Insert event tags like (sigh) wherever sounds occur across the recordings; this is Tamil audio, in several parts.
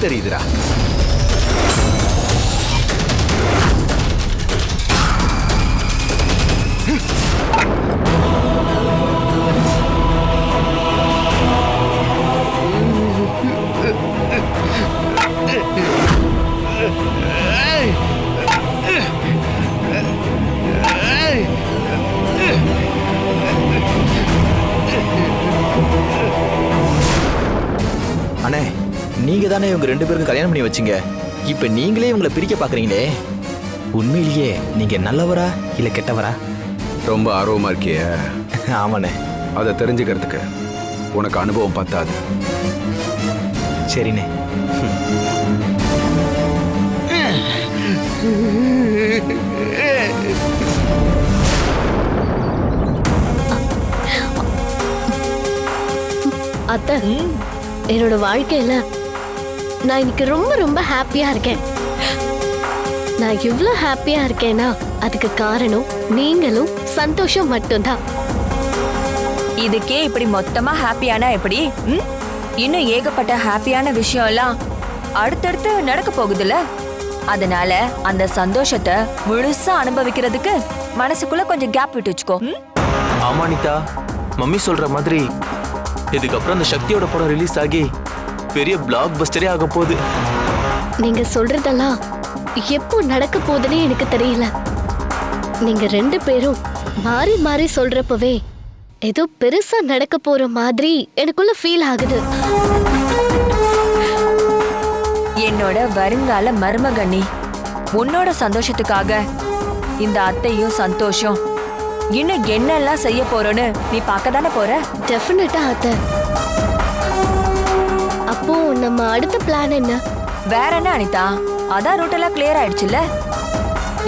திவ்யா கண்ணுல ஒரு நீங்க தானே இவங்க ரெண்டு பேருக்கும் கல்யாணம் பண்ணி வச்சீங்க இப்ப நீங்களே இவங்களை பிரிக்க பாக்குறீங்களே உண்மையிலேயே நீங்க நல்லவரா இல்ல கெட்டவரா ரொம்ப ஆர்வமா இருக்கிய ஆமாண்ணே அதை தெரிஞ்சுக்கிறதுக்கு உனக்கு அனுபவம் பத்தாது சரிண்ணே அத்தை என்னோட வாழ்க்கையில நான் இன்னைக்கு ரொம்ப ரொம்ப ஹாப்பியா இருக்கேன். நான் இவ்ளோ ஹாப்பியா இருக்கேன்னா அதுக்கு காரணம் நீங்களும் சந்தோஷம் மட்டும்தான். இதுக்கே இப்படி மொத்தமா ஹாப்பியானா எப்படி? ம்? இன்னும் ஏகப்பட்ட ஹாப்பியான விஷயம் எல்லாம் அடுத்தடுத்து நடக்க போகுதுல அதனால அந்த சந்தோஷத்தை முழுசா அனுபவிக்கிறதுக்கு மனசுக்குள்ள கொஞ்சம் கேப் விட்டு வச்சுக்கோ? ஆமா அனிதா. மம்மி சொல்ற மாதிரி இதுக்கப்புறம் அந்த சக்தியோட படம் ரிலீஸ் ஆகி பெரிய பிளாக் பஸ்டரே ஆக போகுது. நீங்க சொல்றதெல்லாம் எப்போ நடக்க போகுதுன்னே எனக்கு தெரியல. நீங்க ரெண்டு பேரும் மாறி மாறி சொல்றப்பவே ஏதோ பெருசா நடக்க போற மாதிரி எனக்குள்ள ஃபீல் ஆகுது. என்னோட வருங்கால மருமகண்ணி உன்னோட சந்தோஷத்துக்காக இந்த அத்தையும் சந்தோஷம். இன்னும் என்னெல்லாம் செய்ய போறோன்னு நீ பார்க்க தானே போற? டெஃபினட்டா அத்தை. அப்போ நம்ம அடுத்த பிளான் என்ன? வேற என்ன அனிதா? அதான் ரூட் எல்லாம் கிளியர் ஆயிடுச்சுல்ல?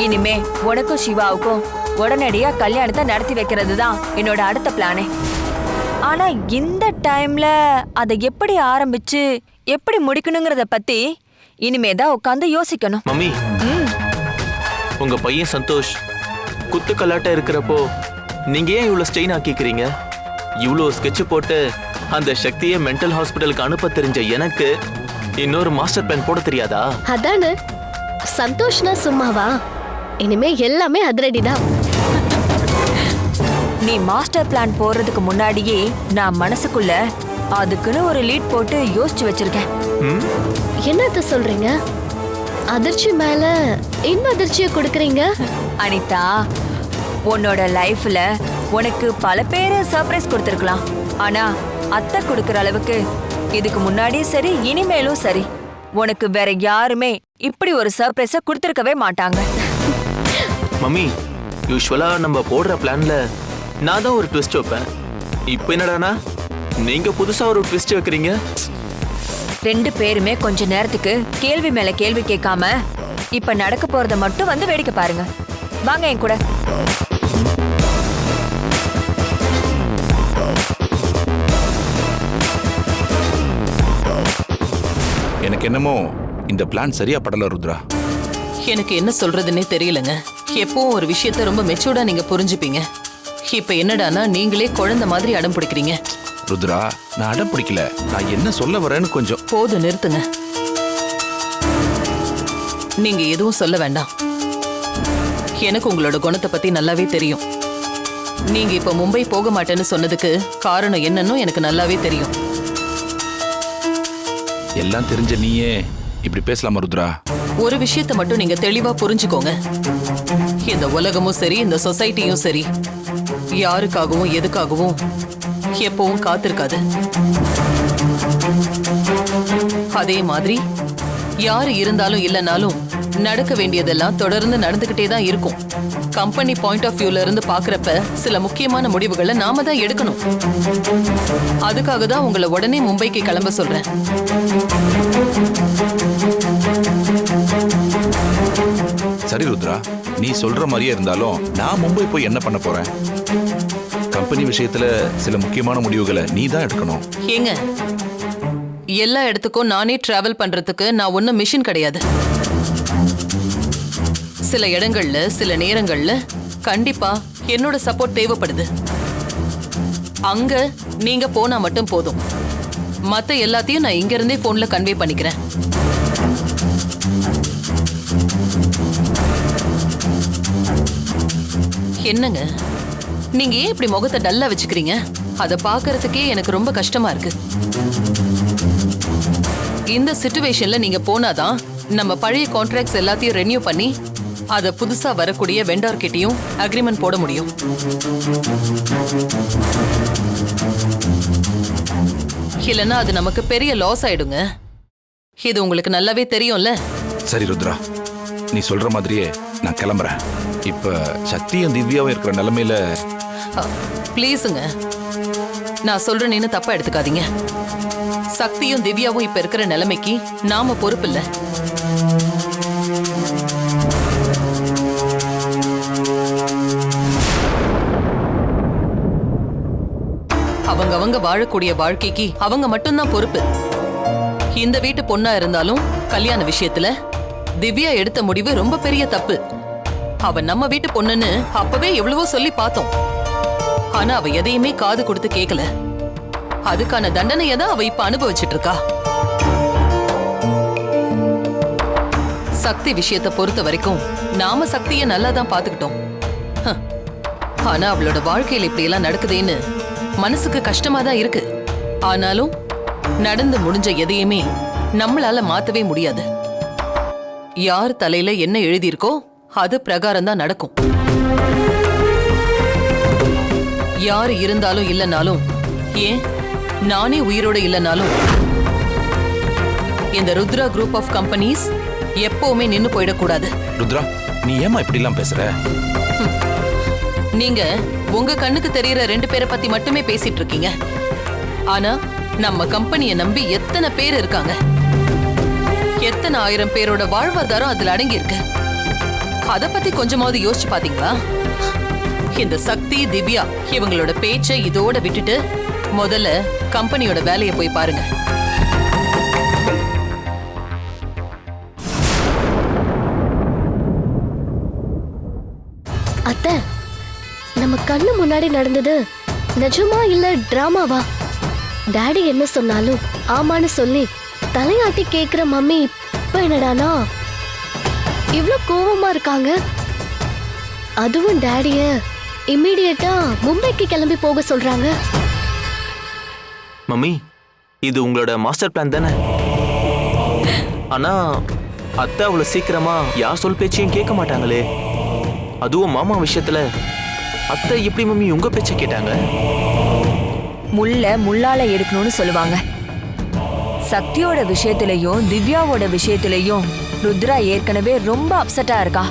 இனிமே உனக்கும் சிவாவுக்கும் உடனடியா கல்யாணத்தை நடத்தி வைக்கிறது தான் என்னோட அடுத்த பிளானே ஆனா இந்த டைம்ல அதை எப்படி ஆரம்பிச்சு எப்படி முடிக்கணுங்கிறத பத்தி இனிமே தான் உட்காந்து யோசிக்கணும். மம்மி. உங்க பையன் சந்தோஷ் குத்து கலாட்டா இருக்கிறப்போ நீங்க ஏன் இவ்வளவு ஸ்ட்ரெயின் ஆக்கிக்கிறீங்க? இவ்வளோ ஸ்கெட்ச் போட்டு அந்த சக்தியை மென்டல் ஹாஸ்பிட்டலுக்கு அனுப்ப தெரிஞ்ச எனக்கு இன்னொரு மாஸ்டர் பிளான் போட தெரியாதா? அதானே. சந்தோஷ்னா சும்மாவா? இனிமே எல்லாமே அதிரடி தான் நீ மாஸ்டர் பிளான் போடுறதுக்கு முன்னாடியே நான் மனசுக்குள்ள அதுக்குன்னு ஒரு லீட் போட்டு யோசிச்சு வச்சிருக்கேன். ம்? என்னத்த சொல்றீங்க? அதிர்ச்சி மேல இன்னும் அதிர்ச்சியை கொடுக்குறீங்க? அனிதா உன்னோட லைஃப்ல உனக்கு பல பேர் சர்ப்ரைஸ் கொடுத்துருக்கலாம். ஆனா அத்தை கொடுக்கற அளவுக்கு இதுக்கு முன்னாடியும் சரி இனிமேலும் சரி. உனக்கு வேற யாருமே இப்படி ஒரு சர்ப்ரைஸ கொடுத்துருக்கவே மாட்டாங்க. மம்மி யூஸ்வலா நம்ம போடுற பிளான்ல நான் தான் ஒரு ட்விஸ்ட் வைப்பேன். இப்போ என்னடானா நீங்க புதுசா ஒரு ட்விஸ்ட் வைக்கிறீங்க? ரெண்டு பேருமே கொஞ்ச நேரத்துக்கு கேள்வி மேல கேள்வி கேட்காம இப்ப நடக்க போறத மட்டும் வந்து வேடிக்கை பாருங்க. வாங்க என் கூட. எனக்கு என்னமோ இந்த பிளான் சரியா படல ருத்ரா. எனக்கு என்ன சொல்றதுன்னே தெரியலங்க. எப்பவும் ஒரு விஷயத்த ரொம்ப மெச்சூர்டா நீங்க புரிஞ்சுப்பீங்க. இப்ப என்னடானா நீங்களே குழந்தை மாதிரி அடம் பிடிக்கிறீங்க. ருத்ரா நான் அடம் பிடிக்கல. நான் என்ன சொல்ல வரேன்னு கொஞ்சம் போதும் நிறுத்துங்க. நீங்க எதுவும் சொல்ல வேண்டாம். எனக்கு உங்களோட குணத்தை பத்தி நல்லாவே தெரியும். நீங்க இப்ப மும்பை போக மாட்டேன்னு சொன்னதுக்கு காரணம் என்னன்னு எனக்கு நல்லாவே தெரியும். எல்லாம் தெரிஞ்ச நீயே இப்படி பேசலாமா ருத்ரா. ஒரு விஷயத்தை மட்டும் நீங்க தெளிவா புரிஞ்சுக்கோங்க. இந்த உலகமும் சரி இந்த சொசைட்டியும் சரி. யாருக்காகவும் எதுக்காகவும் எப்பவும் காத்திருக்காது. அதே மாதிரி யாரு இருந்தாலும் இல்லைனாலும் நடக்க வேண்டியதெல்லாம் தொடர்ந்து நடந்துகிட்டே தான் இருக்கும். கம்பெனி பாயிண்ட் ஆஃப் வியூல இருந்து பாக்குறப்ப சில முக்கியமான முடிவுகளை நாம தான் எடுக்கணும். அதுக்காக தான் உங்களை உடனே மும்பைக்கு கிளம்ப சொல்றேன். சரி ருத்ரா. நீ சொல்ற மாதிரியே இருந்தாலும் நான் மும்பை போய் என்ன பண்ண போறேன்? கம்பெனி விஷயத்துல சில முக்கியமான முடிவுகளை நீ தான் எடுக்கணும். ஏங்க எல்லா இடத்துக்கும் நானே டிராவல் பண்றதுக்கு நான் ஒன்றும் மிஷின் கிடையாது. சில இடங்கள்ல சில நேரங்கள்ல கண்டிப்பா என்னோட சப்போர்ட் தேவைப்படுது. அங்க நீங்க போனா மட்டும் போதும். மத்த எல்லாத்தையும் நான் இங்க இருந்தே போன்ல கன்வே பண்ணிக்கிறேன். என்னங்க? நீங்க ஏன் இப்படி முகத்தை டல்லா வச்சுக்கிறீங்க? அதை பார்க்கறதுக்கே எனக்கு ரொம்ப கஷ்டமா இருக்கு. இந்த சிச்சுவேஷன்ல நீங்க போனாதான் நம்ம பழைய கான்ட்ராக்ட்ஸ் எல்லாத்தையும் ரெனியூ பண்ணி அதை புதுசா வரக்கூடிய வெண்டார் கிட்டயும் அக்ரிமெண்ட் போட முடியும். இல்லைன்னா அது நமக்கு பெரிய லாஸ் ஆயிடுங்க. இது உங்களுக்கு நல்லாவே தெரியும்ல. சரி ருத்ரா. நீ சொல்ற மாதிரியே நான் கிளம்புறேன். இப்ப சக்தியும் திவ்யாவும் இருக்கிற நிலைமையில ப்ளீஸுங்க நான் சொல்றேன்னு தப்பா எடுத்துக்காதீங்க. சக்தியும் திவ்யாவும் இப்ப இருக்கிற நிலைமைக்கு நாம பொறுப்பில்ல. அவங்க அவங்க வாழக்கூடிய வாழ்க்கைக்கு அவங்க மட்டும்தான் பொறுப்பு. இந்த வீட்டு பொண்ணா இருந்தாலும் கல்யாண விஷயத்துல திவ்யா எடுத்த முடிவு ரொம்ப பெரிய தப்பு. அவ நம்ம வீட்டு பொண்ணுன்னு அப்பவே எவ்வளவோ சொல்லி பார்த்தோம். ஆனா அவ எதையுமே காது கொடுத்து கேட்கல அதுக்கான தண்டனையை தான் அவ இப்ப அனுபவிச்சிட்டு இருக்கா சக்தி விஷயத்தை பொறுத்த வரைக்கும் நாம சக்தியை நல்லா தான் பாத்துக்கிட்டோம் ஹ. ஆனா அவளோட வாழ்க்கையில இப்படி எல்லாம் நடக்குதேன்னு மனசுக்கு கஷ்டமா தான் இருக்கு. ஆனாலும் நடந்து முடிஞ்ச எதையுமே நம்மளால மாத்தவே முடியாது. யார் தலையில என்ன எழுதியிருக்கோ அது பிரகாரம் தான் நடக்கும். யார் இருந்தாலும் இல்லைனாலும் ஏன் நானே உயிரோட இல்லைனாலும் இந்த ருத்ரா குரூப் ஆஃப் கம்பெனிஸ் எப்பவுமே நின்னு போயிடக்கூடாது. ருத்ரா நீ ஏமா இப்படி எல்லாம் பேசுற? நீங்க உங்க கண்ணுக்கு தெரியற ரெண்டு பேரை பத்தி மட்டுமே பேசிட்டு இருக்கீங்க ஆனா நம்ம கம்பெனியை நம்பி எத்தனை பேர் இருக்காங்க? எத்தனை ஆயிரம் பேரோட வாழ்வாதாரம் அதுல அடங்கி இருக்கு அத பத்தி கொஞ்சமாவது யோசிச்சு பாத்தீங்களா? இந்த சக்தி திவ்யா இவங்களோட பேச்சை இதோட விட்டுட்டு முதல்ல கம்பெனியோட வேலையை போய் பாருங்க. கண்ணு முன்னாடி நடந்தது. நிஜமா இல்ல டிராமாவா? டாடி என்ன சொன்னாலும் ஆமான்னு சொல்லி தலையாட்டி கேக்குற மம்மி இப்ப என்னடானா? இவ்ளோ கோவமா இருக்காங்க. அதுவும் டாடிய இம்மிடியட்டா மும்பைக்கு கிளம்பி போக சொல்றாங்க. மம்மி இது உங்களோட மாஸ்டர் பிளான் தானே? ஆனா அத்தை அவ்வளவு சீக்கிரமா யார் சொல் பேச்சையும் கேட்க மாட்டாங்களே. அதுவும் மாமா விஷயத்துல அத்தை எப்படி மம்மி உங்க பேச்ச கேட்டாங்க? முள்ள முள்ளால எடுக்கணும்னு சொல்லுவாங்க. சக்தியோட விஷயத்திலையும் திவ்யாவோட விஷயத்திலையும் ருத்ரா ஏற்கனவே ரொம்ப அப்செட்டா இருக்கா?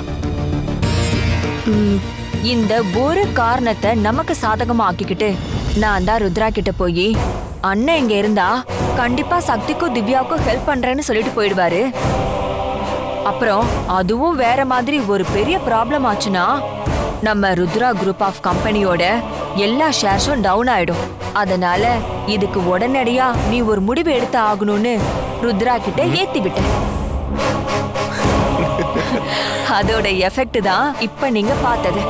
இந்த ஒரு காரணத்தை நமக்கு சாதகமா ஆக்கிக்கிட்டு நான் தான் ருத்ரா கிட்ட போய் அண்ணன் இங்க இருந்தா கண்டிப்பா சக்திக்கும் திவ்யாவுக்கும் ஹெல்ப் பண்றேன்னு சொல்லிட்டு போயிடுவாரு. அப்புறம் அதுவும் வேற மாதிரி ஒரு பெரிய ப்ராப்ளம் ஆச்சுன்னா நம்ம ருத்ரா குரூப் ஆஃப் கம்பெனியோட எல்லா ஷேர்ஸும் டவுன் ஆயிடும். அதனால இதுக்கு உடனடியா நீ ஒரு முடிவு எடுத்து ஆகணும்னு ருத்ரா கிட்ட ஏத்தி விட்டேன். (laughs) அதோட எஃபெக்ட் தான் இப்ப நீங்க பார்த்தது.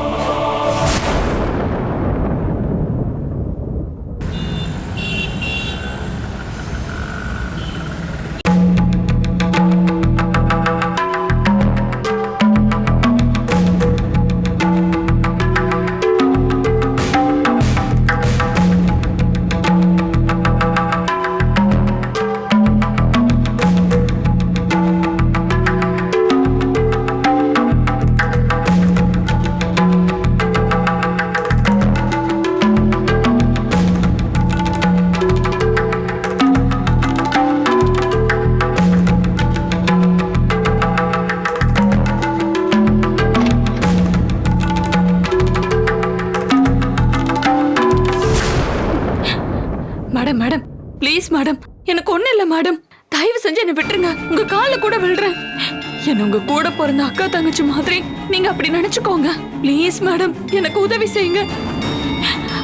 ப்ளீஸ் மேடம் எனக்கு உதவி செய்யுங்க.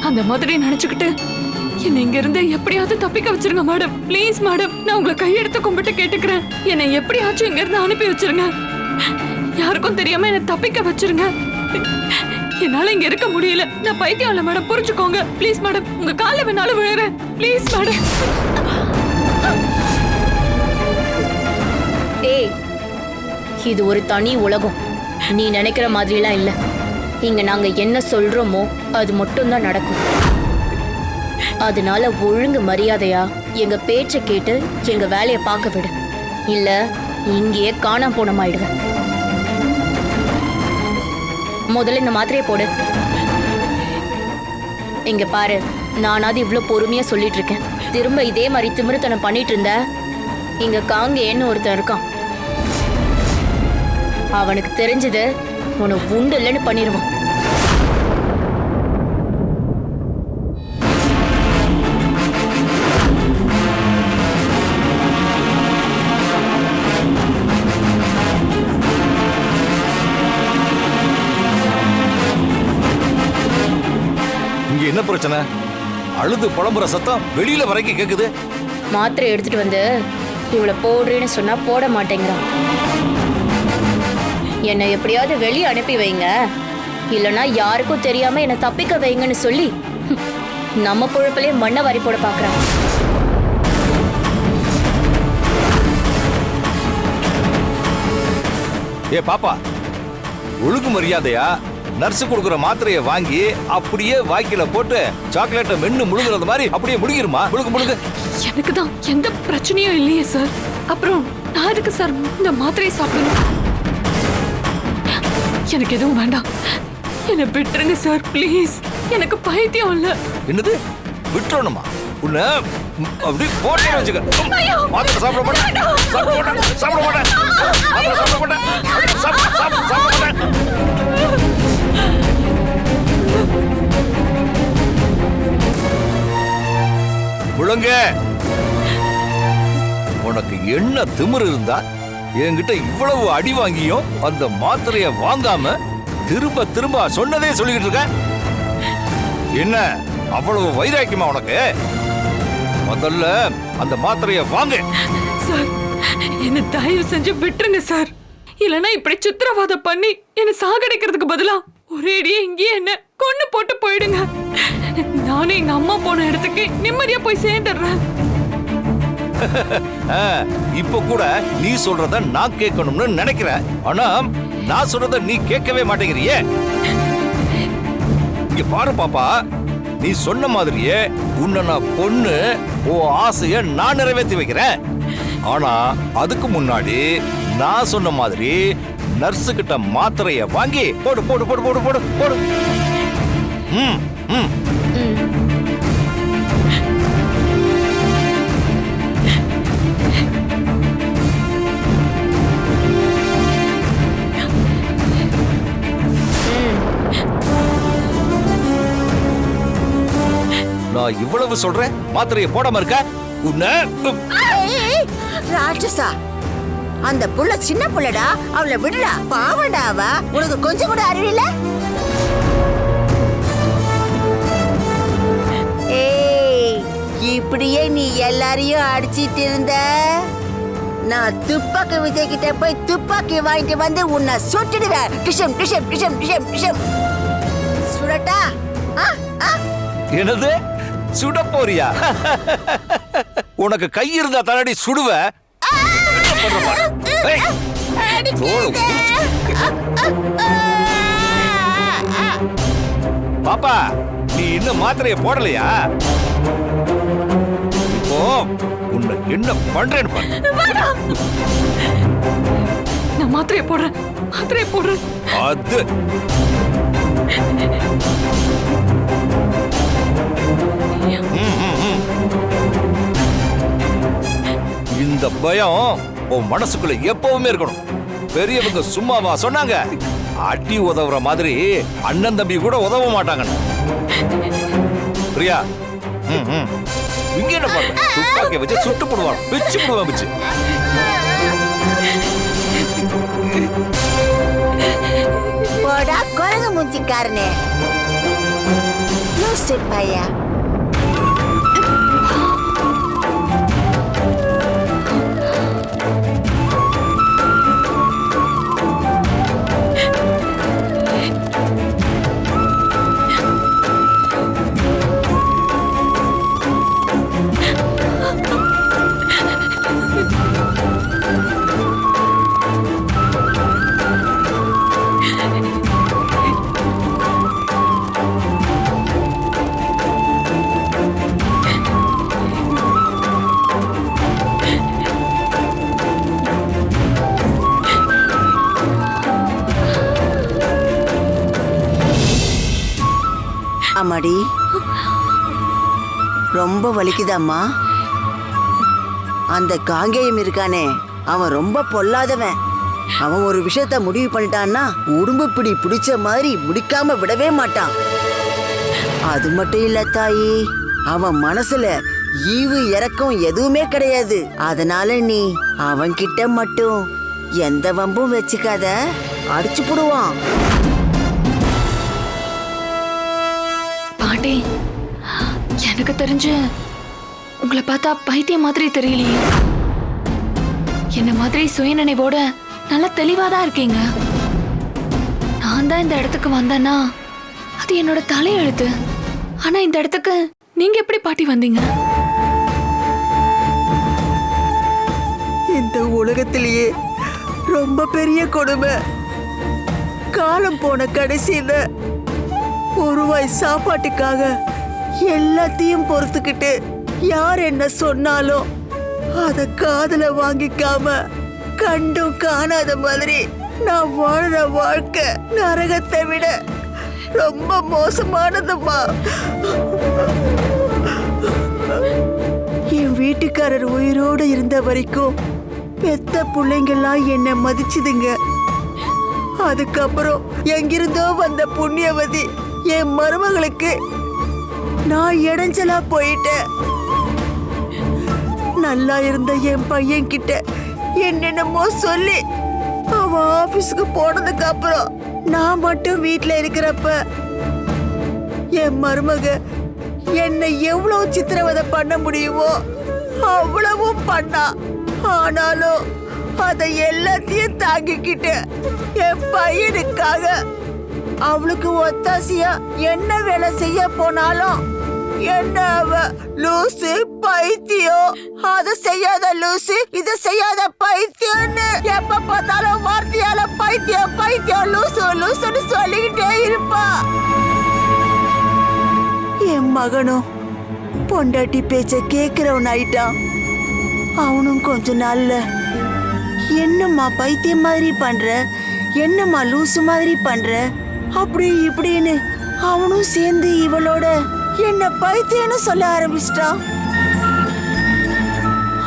அந்த மாதிரி நினைச்சுக்கிட்டு என்னை இங்க இருந்து எப்படியாவது தப்பிக்க வச்சிருங்க மேடம் ப்ளீஸ் மேடம் நான் உங்களை கையெடுத்து கும்பிட்டு கேட்டுக்கிறேன். என்னை எப்படியாச்சும் இங்க இருந்து அனுப்பி வச்சிருங்க. யாருக்கும் தெரியாம என்னை தப்பிக்க வச்சிருங்க. என்னால இங்க இருக்க முடியல. நான் பைத்தியம் இல்ல மேடம் புரிஞ்சுக்கோங்க. ப்ளீஸ் மேடம் உங்க கால வேணாலும் விழுறேன். ப்ளீஸ் மேடம் ஏய் இது ஒரு தனி உலகம். நீ நினைக்கிற மாதிரிலாம் இல்லை. இங்க நாங்க என்ன சொல்றோமோ அது மட்டும்தான் நடக்கும். அதனால ஒழுங்கு மரியாதையா எங்க பேச்ச கேட்டு எங்க வேலையை பார்க்க விடு. இல்ல இங்கேயே காணாம போனமாயிடுவேன். முதல்ல இந்த மாத்திரையை போடு. இங்க பாரு நானாவது இவ்வளவு பொறுமையா சொல்லிட்டு இருக்கேன் திரும்ப இதே மாதிரி திமிருத்தனம் பண்ணிட்டு இருந்த இங்க காங்கேன்னு ஒருத்தன் இருக்கான். அவனுக்கு தெரிஞ்சது உனக்கு உண்டு இல்லைன்னு பண்ணிடுவான் இங்க என்ன பிரச்சனை? அழுது புலம்புற சத்தம் வெளியில வரைக்கும் கேக்குது. மாத்திரை எடுத்துட்டு வந்து இவளை போடுறேன்னு சொன்னா போட மாட்டேங்கிறான். என்னை எப்படியாவது வெளியே அனுப்பி வைங்க. இல்லனா யாருக்கும் தெரியாம என்னை தப்பிக்க வைங்கன்னு சொல்லி நம்ம பொழப்பிலே மண்ணை வாரி போட பாக்குறான் ஏ பாப்பா ஒழுங்கு மரியாதையா? நர்ஸ் கொடுக்குற மாத்திரையை வாங்கி அப்படியே வாய்க்கில போட்டு சாக்லேட்டை மென்னு முழுங்குறது மாதிரி அப்படியே முழுகிருமா? முழுகு முழுகு எனக்கு தான் எந்த பிரச்சனையும் இல்லையே சார். அப்புறம் நான் எதுக்கு சார் இந்த மாத்திரையை சாப்பிடணும்? எனக்கு எதுவும் வேண்டாம். என்னை விட்டுருங்க சார் ப்ளீஸ் எனக்கு பைத்தியம் இல்ல. என்னது? விட்டுறணுமா? உன்னை அப்படி போட்டே வச்சுக்க. மாத்திரை சாப்பிட மாட்டேன். சாப்பிட மாட்டேன். சாப்பிட மாட்டேன். மாத்திரை சாப்பிட மாட்டேன். சாப்பிட சாப்பிட சாப்பிட மாட்டேன். முழங்க உனக்கு என்ன திமிரு இருந்தா என்கிட்ட இவ்வளவு அடி வாங்கியும் அந்த மாத்திரைய வாங்காம திரும்ப திரும்ப சொன்னதே சொல்லிக்கிட்டு இருக்க? என்ன அவ்வளவு வைராக்கியமா உனக்கு? முதல்ல அந்த மாத்திரைய வாங்க. சார் என்ன தயவு செஞ்சு விட்டுருங்க சார். இல்லனா இப்படி சித்திரவாதம் பண்ணி என்ன சாகடிக்கிறதுக்கு பதிலா ஒரேடியே இங்கேயே என்ன கொன்னு போட்டு போயிடுங்க. நானும் எங்க அம்மா போன இடத்துக்கு நிம்மதியா போய் சேர்ந்துடுறேன். இப்ப கூட நீ சொல்றத நான் கேட்கணும்னு நினைக்கிறேன். ஆனா நான் சொல்றத நீ கேட்கவே மாட்டேங்கிறியே. இங்க பாரு பாப்பா நீ சொன்ன மாதிரியே உன்னை நான் பொண்ணு ஓ ஆசைய நான் நிறைவேற்றி வைக்கிறேன். ஆனா அதுக்கு முன்னாடி நான் சொன்ன மாதிரி நர்ஸு கிட்ட மாத்திரைய வாங்கி போடு போடு போடு போடு போடு போடு. ம். ம். நான் இவ்வளவு சொல்றேன்? மாத்திரையை போடாம இருக்க? உன்னை ராட்சசா. அந்த புள்ள சின்ன புள்ளடா. அவளை விடுடா. பாவடா அவ. உனக்கு கொஞ்சம் கூட அறிவில்ல ஏய் இப்படியே நீ எல்லாரையும் அடிச்சிட்டு இருந்த? நான் துப்பாக்கி விஜய் கிட்ட போய் துப்பாக்கி வாங்கிட்டு வந்து உன்னை சுட்டுடுவேன். டிஷம் டிஷம் டிஷம் டிஷம் டிஷம். சுடட்டா? என்னது? சுட போறியா உனக்கு கை இருந்தா தானடி சுடுவ. பாப்பா நீ இன்னும் மாத்திரைய போடலையா? இப்போ உன்னை என்ன பண்றேன்னு பாரு. நான் மாத்திரையை போடுறேன். மாத்திரையை போடுறேன். அது. இந்த பயம் உன் மனசுக்குள்ள எப்பவுமே இருக்கணும். பெரியவங்க சும்மாவா சொன்னாங்க. அடி உதவுற மாதிரி அண்ணன் தம்பி கூட உதவ மாட்டாங்கன்னு. பிரியா இங்க என்ன பண்ற துப்பாக்கி வச்சு சுட்டு போடுவான். பிச்சு போடுவான் பிச்சு. போடா குரங்கு மூச்சிக்காரனே. லூசு அம்மாடி. ரொம்ப வலிக்குதாம்மா. அந்த காங்கேயம் இருக்கானே அவன் ரொம்ப பொல்லாதவன். அவன் ஒரு விஷயத்த முடிவு பண்ணிட்டான்னா உடும்பு பிடி பிடிச்ச மாதிரி முடிக்காம விடவே மாட்டான். அது மட்டும் இல்ல தாயி அவன் மனசுல ஈவு இறக்கம் எதுவுமே கிடையாது. அதனால நீ அவன்கிட்ட மட்டும் எந்த வம்பும் வச்சுக்காத. அடிச்சு போடுவான். பாண்டி எனக்கு தெரிஞ்சு உங்களை பார்த்தா பைத்தியம் மாதிரி தெரியலையே. என்ன மாதிரி சுயநினைவோட நல்லா தெளிவா தான் இருக்கீங்க. நான் தான் இந்த இடத்துக்கு வந்தேன்னா அது என்னோட தலையெழுத்து. ஆனா இந்த இடத்துக்கு நீங்க எப்படி பாட்டி வந்தீங்க? இந்த உலகத்திலேயே ரொம்ப பெரிய கொடுமை. காலம் போன கடைசியில ஒருவாய் சாப்பாட்டுக்காக எல்லாத்தையும் பொறுத்துக்கிட்டு யார் என்ன சொன்னாலும் அத காதல வாங்கிக்காம கண்டும் காணாத மாதிரி நான் வாழ்ற வாழ்க்கை நரகத்தை விட ரொம்ப மோசமானதுமா என் வீட்டுக்காரர் உயிரோடு இருந்த வரைக்கும் பெத்த பிள்ளைங்கெல்லாம் என்னை மதிச்சுதுங்க. அதுக்கப்புறம் எங்கிருந்தோ வந்த புண்ணியவதி என் மருமகளுக்கு நான் இடைஞ்சலா போயிட்டேன். நல்லா இருந்த என் பையன் கிட்ட என்னென்னமோ சொல்லி அவன் ஆபீஸுக்கு போனதுக்கு அப்புறம் நான் மட்டும் வீட்ல இருக்கிறப்ப என் மருமக என்னை எவ்வளவு சித்திரவதை பண்ண முடியுமோ அவ்வளவும் பண்ணா. ஆனாலும் அதை எல்லாத்தையும் தாங்கிக்கிட்டு என் பையனுக்காக அவளுக்கு ஒத்தாசியா என்ன வேலை செய்ய போனாலும் என்ன அவ லூசு பைத்தியம் அத செய்யாத லூசு இத செய்யாத பைத்தியம்னு எப்ப பார்த்தாலும் வார்த்தையால பைத்தியம் பைத்தியம் லூசு லூசுன்னு சொல்லிக்கிட்டே இருப்பா. என் மகனும் பொண்டாட்டி பேச்ச கேக்குறவன் ஆயிட்டான். அவனும் கொஞ்ச நாள்ல என்னம்மா பைத்தியம் மாதிரி பண்ற? என்னம்மா லூசு மாதிரி பண்ற? அப்படி இப்படின்னு அவனும் சேர்ந்து இவளோட என்ன பைத்தியம்னு சொல்ல ஆரம்பிச்சிட்டான்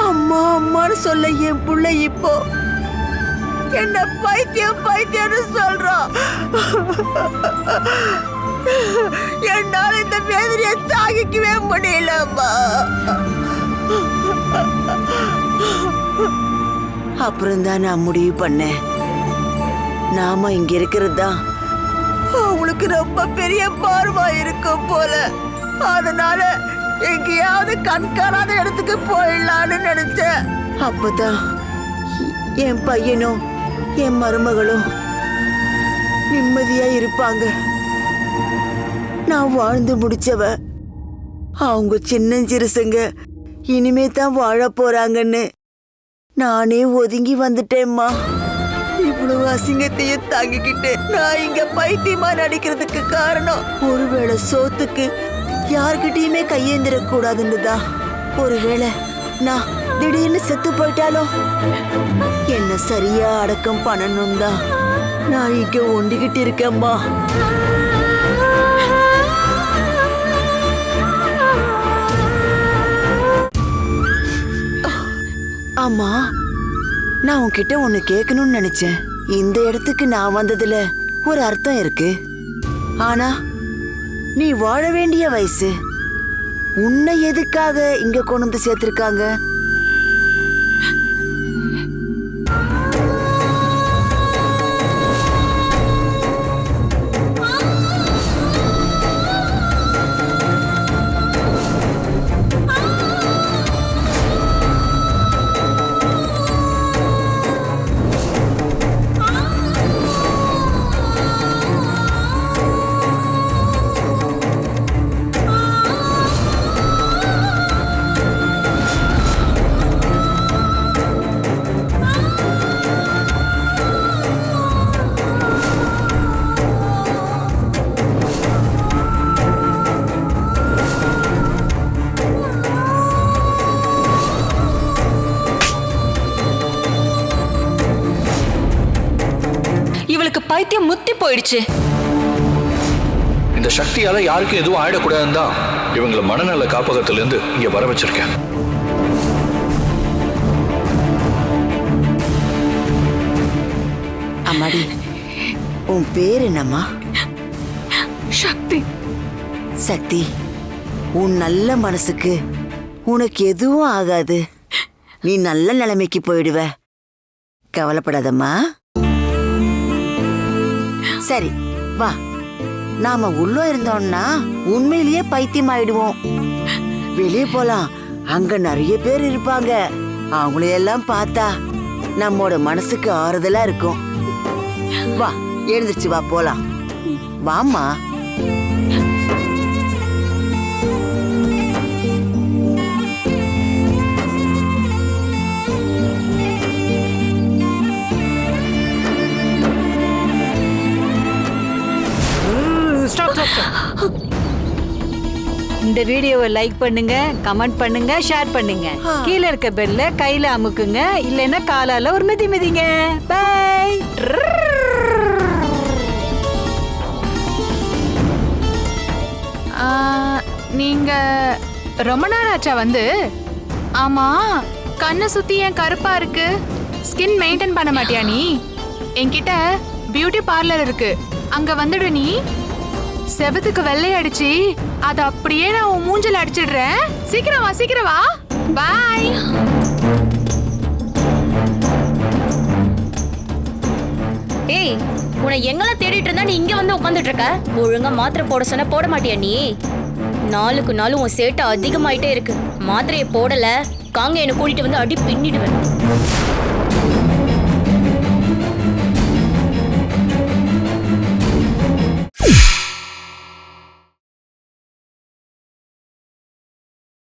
அம்மா அம்மான்னு சொல்ல என் புள்ள இப்போ என்ன பைத்தியம் பைத்தியம்னு சொல்றான் என்னால இந்த வேதனையை தாங்கிக்கவே முடியலம்மா அப்புறம் தான் நான் முடிவு பண்ணேன். நாம இங்க இருக்கிறது தான். அவளுக்கு ரொம்ப பெரிய பார்வா இருக்கும் போல. அதனால எங்கேயாவது கண்காணாத இடத்துக்கு போயிடலான்னு நினைச்சேன். அப்பதான் என் பையனும் என் மருமகளும் நிம்மதியா இருப்பாங்க. நான் வாழ்ந்து முடிச்சவ. அவங்க சின்னஞ்சிறுசுங்க இனிமே தான் வாழ போறாங்கன்னு. நானே ஒதுங்கி வந்துட்டேம்மா. இவ்வளவு அசிங்கத்தையும் தாங்கிக்கிட்டு நான் இங்க பைத்தியமா நடிக்கிறதுக்கு காரணம். ஒருவேளை சோத்துக்கு யார்கிட்டயுமே கையேந்திர கூடாதுன்னு தான் ஒருவேளை நான் திடீர்னு செத்து போயிட்டாலும் என்ன சரியா அடக்கம் பண்ணணும் தான் நான் இங்க ஒண்டிக்கிட்டு இருக்கேம்மா. ஆமா நான் உன்கிட்ட ஒன்னு கேட்கணும்னு நினைச்சேன். இந்த இடத்துக்கு நான் வந்ததுல ஒரு அர்த்தம் இருக்கு. ஆனா நீ வாழ வேண்டிய வயசு. உன்னை எதுக்காக இங்க கொண்டு வந்து சேர்த்திருக்காங்க? இவளுக்கு பைத்தியம் முத்தி போயிடுச்சு. இந்த சக்தியால யாருக்கும் எதுவும் ஆயிடக்கூடாதுன்னு தான் இவங்களை மனநல காப்பகத்திலிருந்து இங்க வர வச்சிருக்கேன். அம்மாடி உன் பேர் என்னம்மா? சக்தி. சக்தி உன் நல்ல மனசுக்கு உனக்கு எதுவும் ஆகாது. நீ நல்ல நிலைமைக்கு போயிடுவ. கவலைப்படாதம்மா. சரி வா. நாம உள்ள இருந்தோம்னா உண்மையிலேயே பைத்தியம் ஆயிடுவோம் வெளியே போலாம். அங்க நிறைய பேர் இருப்பாங்க. அவங்களையெல்லாம் பார்த்தா நம்மோட மனசுக்கு ஆறுதலா இருக்கும். வா எழுந்திருச்சு வா போலாம். வாம்மா இந்த வீடியோவை லைக் பண்ணுங்க கமெண்ட் பண்ணுங்க ஷேர் பண்ணுங்க. கீழ இருக்க பெல்ல கையில அமுக்குங்க இல்லைன்னா காலால ஒரு மிதி மிதிங்க. பை நீங்க ரொம்ப நாள் ஆச்சா வந்து? ஆமா கண்ணை சுத்தி ஏன் கருப்பா இருக்கு. ஸ்கின் மெயின்டைன் பண்ண மாட்டியா நீ? என்கிட்ட பியூட்டி பார்லர் இருக்கு. அங்க வந்துடு நீ. செவத்துக்கு வெள்ளை அடிச்சு அதை அப்படியே நான் உன் மூஞ்சில அடிச்சிடுறேன். சீக்கிரம் வா சீக்கிரம் வா. பாய் ஏய் உன்னை எங்கெல்லாம் தேடிட்டு இருந்தா நீ இங்க வந்து உட்காந்துட்டு இருக்க ஒழுங்கா மாத்திரை போட சொன்ன போட மாட்டியா நீ? நாளுக்கு நாளும் உன் சேட்டை அதிகமாயிட்டே இருக்கு. மாத்திரையை போடல காங்க என்னை கூட்டிட்டு வந்து அடி பின்னிடுவேன்.